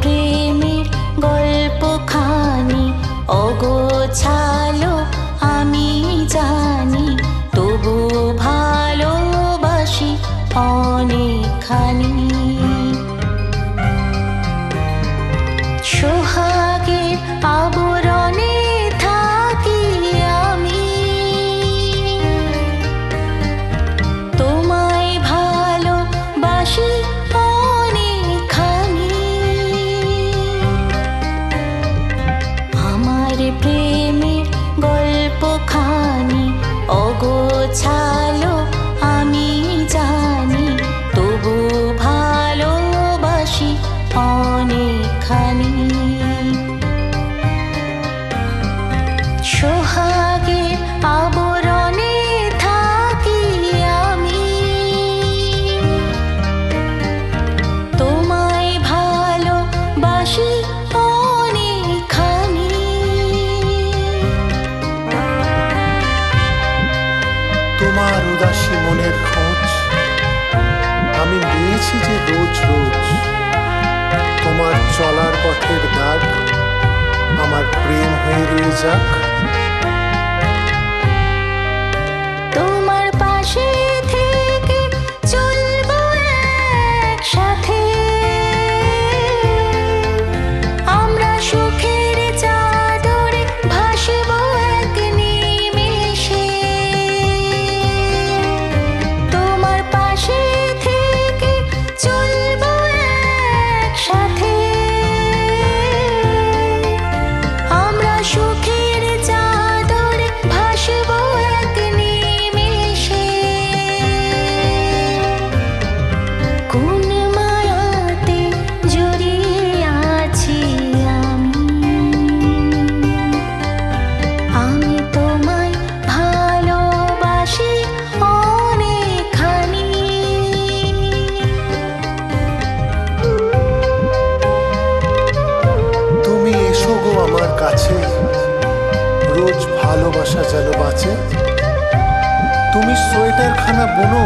প্রেমের গল্পখানি। অগোছালো আমি জানি তবু ভালোবাসি অনেকখানি। অনেকখানি। সোহাগে আবরণে থাকি আমি। তোমায় ভালোবাসি অনেকখানি। তোমার উদাসী মনের খোঁজ আমি নিয়েছি যে पथर घाट प्रेम हो रही जा কাছে রোজ ভালোবাসা যেন বাঁচে। তুমি সোয়েটারখানা বোনো।